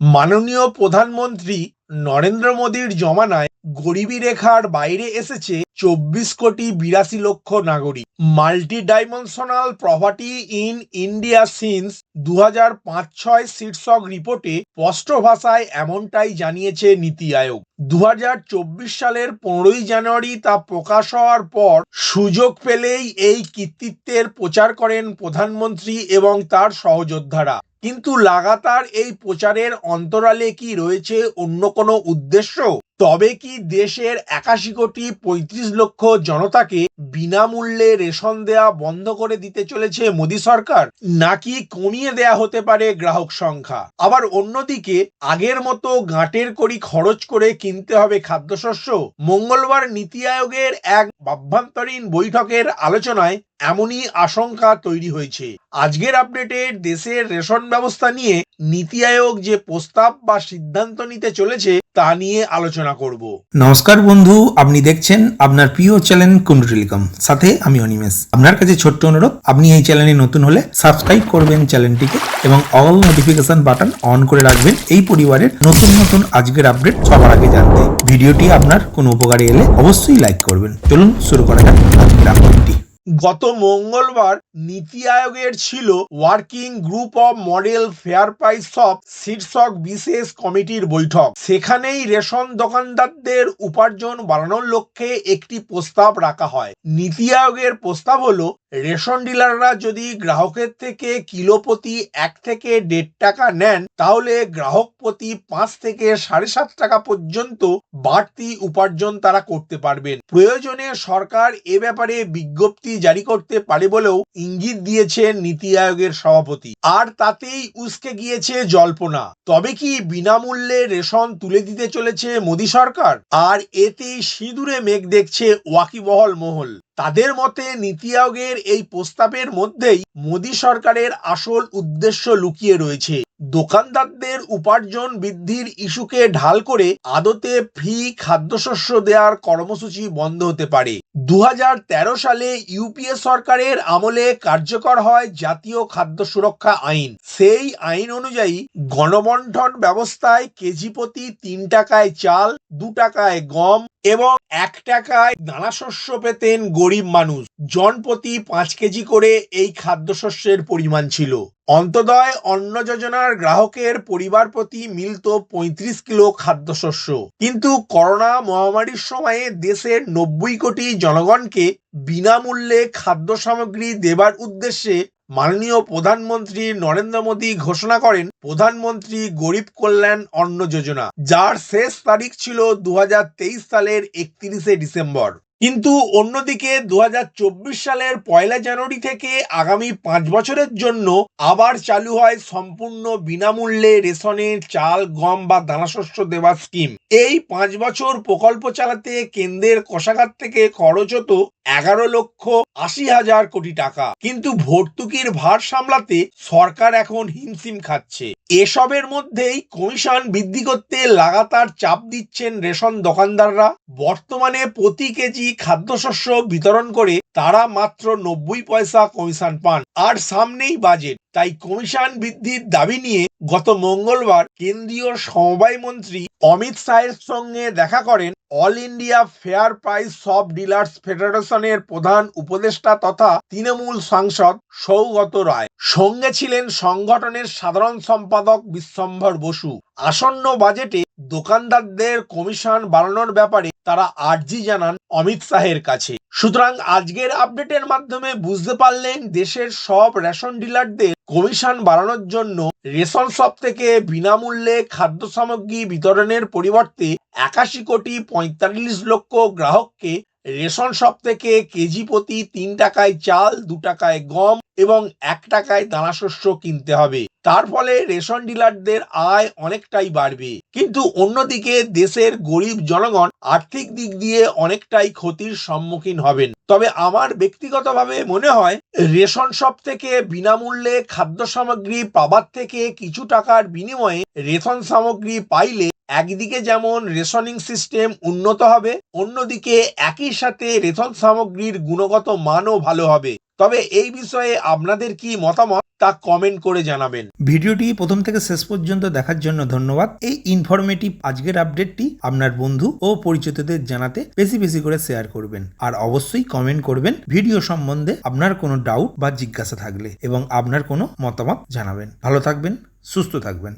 মাননীয় প্রধানমন্ত্রী নরেন্দ্র মোদীর জমানায় গরিবী রেখার বাইরে এসেছে চব্বিশ কোটি বিরাশি লক্ষ নাগরিক। Multi dimensional poverty in India since দু হাজার পাঁচ ছয় শীর্ষক রিপোর্টে স্পষ্ট ভাষায় এমনটাই জানিয়েছে নীতি আয়োগ। দু সালের পনেরোই জানুয়ারি তা প্রকাশ হওয়ার পর সুযোগ পেলেই এই কৃতিত্বের প্রচার করেন প্রধানমন্ত্রী এবং তার সহযোদ্ধারা। কিন্তু লাগাতার এই প্রচারের অন্তরালে কি রয়েছে অন্য কোনো উদ্দেশ্য? তবে কি দেশের একাশি কোটি পঁয়ত্রিশ লক্ষ জনতাকে বিনামূল্যে রেশন দেয়া বন্ধ করে দিতে চলেছে মোদী সরকার? নাকি কমিয়ে দেয়া হতে পারে গ্রাহক সংখ্যা? আবার অন্যদিকে, আগের মতো গাঁটের কড়ি খরচ করে কিনতে হবে খাদ্যশস্য। মঙ্গলবার নীতি আয়োগের এক অভ্যন্তরীণ বৈঠকের আলোচনায় এমনই আশঙ্কা তৈরি হয়েছে। আজকের আপডেটে দেশের রেশন ব্যবস্থা নিয়ে নীতি আয়োগ যে প্রস্তাব বা সিদ্ধান্ত নিতে চলেছে, তা নিয়ে আলোচনা করব। নমস্কার বন্ধু, আপনি দেখছেন আপনার প্রিয় চ্যানেল কুন্ডু টেলিকম। সাথে আমি অনিমেষ। আপনার কাছে ছোট্ট অনুরোধ, আপনি এই চ্যানেলে নতুন হলে সাবস্ক্রাইব করবেন চ্যানেলটিকে এবং অল নোটিফিকেশন বাটন অন করে রাখবেন এই পরিবারের নতুন নতুন আজকের আপডেট সবার আগে জানতে। ভিডিওটি আপনার কোনো উপকারে এলে অবশ্যই লাইক করবেন। চলুন শুরু করা যাক আজকের আপডেটটি। গত মঙ্গলবার নীতি আয়োগের ছিল working group of model fair price of শীর্ষক বিশেষ কমিটির বৈঠক। সেখানেই রেশন দোকানদারদের উপার্জন বাড়ানোর লক্ষ্যে একটি প্রস্তাব রাখা হয়। নীতি আয়োগের প্রস্তাব হলো রেশন ডিলাররা যদি গ্রাহকের থেকে কিলো প্রতি এক থেকে দেড় টাকা নেন, তাহলে গ্রাহক প্রতি পাঁচ থেকে সাড়ে সাত টাকা পর্যন্ত বাড়তি উপার্জন তারা করতে পারবেন। প্রয়োজনে সরকার এ ব্যাপারে বিজ্ঞপ্তি জারি করতে পারে বলেও ইঙ্গিত দিয়েছেন নীতি আয়োগের সভাপতি। আর তাতেই উস্কে গিয়েছে জল্পনা। তবে কি বিনামূল্যে রেশন তুলে দিতে চলেছে মোদী সরকার? আর এতেই সিঁদুরে মেঘ দেখছে ওয়াকিবহল মহল। তাদের মতে নীতি আয়োগের এই প্রস্তাবের মধ্যেই মোদী সরকারের আসল উদ্দেশ্য লুকিয়ে রয়েছে। দোকানদারদের উপার্জন বৃদ্ধির ইস্যুকে ঢাল করে আদতে ফ্রি খাদ্যশস্য দেওয়ার কর্মসূচি বন্ধ হতে পারে। দু হাজার তেরো সালে ইউপিএ সরকারের আমলে কার্যকর হয় জাতীয় খাদ্য সুরক্ষা আইন। সেই আইন অনুযায়ী গণবন্টন ব্যবস্থায় কেজি প্রতি তিন টাকায় চাল, দু টাকায় গম এবং এক টাকায় দানাশস্য পেতেন গরিব মানুষ। জনপ্রতি পাঁচ কেজি করে এই খাদ্যশস্যের পরিমাণ ছিল। অন্তদয় অন্ন যোজনার গ্রাহকের পরিবার প্রতি মিলত পঁয়ত্রিশ কিলো খাদ্যশস্য। কিন্তু করোনা মহামারীর সময়ে দেশের নব্বই কোটি জনগণকে বিনামূল্যে খাদ্য সামগ্রী দেবার উদ্দেশ্যে মাননীয় প্রধানমন্ত্রী নরেন্দ্র মোদী ঘোষণা করেন, প্রধানমন্ত্রী গরিব কল্যাণ অন্ন যোজনা, যার শেষ তারিখ ছিল দু হাজার তেইশ সালের একত্রিশে ডিসেম্বর। কিন্তু অন্যদিকে দু হাজার চব্বিশ সালের পয়লা জানুয়ারি থেকে আগামী পাঁচ বছরের জন্য আবার চালু হয় সম্পূর্ণ বিনামূল্যে রেশনের চাল, গম বা দানাশস্য দেওয়ার স্কিম এই পাঁচ বছর প্রকল্প চালাতে কেন্দ্রের কোষাগার থেকে খরচ হতো এগারো লক্ষ আশি হাজার কোটি টাকা। কিন্তু ভর্তুকির ভার সামলাতে সরকার এখন হিমশিম খাচ্ছে। এসবের মধ্যেই কমিশন বৃদ্ধি করতে লাগাতার চাপ দিচ্ছেন রেশন দোকানদাররা। বর্তমানে প্রতি কেজি খাদ্যশস্য বিতরণ করে তারা মাত্র নব্বই পয়সা কমিশন পান। আর সামনেই বাজেট। তাই কমিশন বৃদ্ধির দাবি নিয়ে গত মঙ্গলবার কেন্দ্রীয় সমবায় মন্ত্রী অমিত শাহের সঙ্গে দেখা করেন all India fair price shop dealers ফেডারেশনের প্রধান উপদেষ্টা তথা তৃণমূল সাংসদ সৌগত রায়। সঙ্গে ছিলেন সংগঠনের সাধারণ সম্পাদক বিশ্বম্ভর বসু। আসন্ন বাজেটে দোকানদারদের কমিশন বাড়ানোর ব্যাপারে তারা আর্জি জানান অমিত শাহের কাছে। সুতরাং আজকের আপডেটের মাধ্যমে বুঝতে পারলেন দেশের সব রেশন ডিলারদের কমিশন বাড়ানোর জন্য রেশন শপ থেকে বিনামূল্যে খাদ্য সামগ্রী বিতরণের পরিবর্তে একাশি কোটি পঁয়তাল্লিশ লক্ষ গ্রাহককে রেশন শপ থেকে কেজি প্রতি তিন টাকায় চাল, দু টাকায় গম এবং এক টাকায় দানাশস্য কিনতে হবে। তার ফলে রেশন ডিলারদের আয় অনেকটাই বাড়বে। কিন্তু অন্যদিকে দেশের গরিব জনগণ আর্থিক দিক দিয়ে অনেকটাই ক্ষতির সম্মুখীন হবেন। তবে আমার ব্যক্তিগতভাবে মনে হয়, রেশন শপ থেকে বিনামূল্যে খাদ্য সামগ্রী পাবার থেকে কিছু টাকার বিনিময়ে রেশন সামগ্রী পাইলে একদিকে যেমন রেশনিং সিস্টেম উন্নত হবে, অন্যদিকে একই সাথে রেশন সামগ্রীর গুণগত মানও ভালো হবে। তবে এই বিষয়ে আপনাদের কি মতামত, তা কমেন্ট করে জানাবেন। ভিডিওটি প্রথম থেকে শেষ পর্যন্ত দেখার জন্য ধন্যবাদ। এই ইনফরমেটিভ আজকের আপডেটটি আপনার বন্ধু ও পরিচিতদের জানাতে বেশি বেশি করে শেয়ার করবেন। আর অবশ্যই কমেন্ট করবেন ভিডিও সম্বন্ধে আপনার কোনো ডাউট বা জিজ্ঞাসা থাকলে এবং আপনার কোনো মতামত জানাবেন। ভালো থাকবেন, সুস্থ থাকবেন।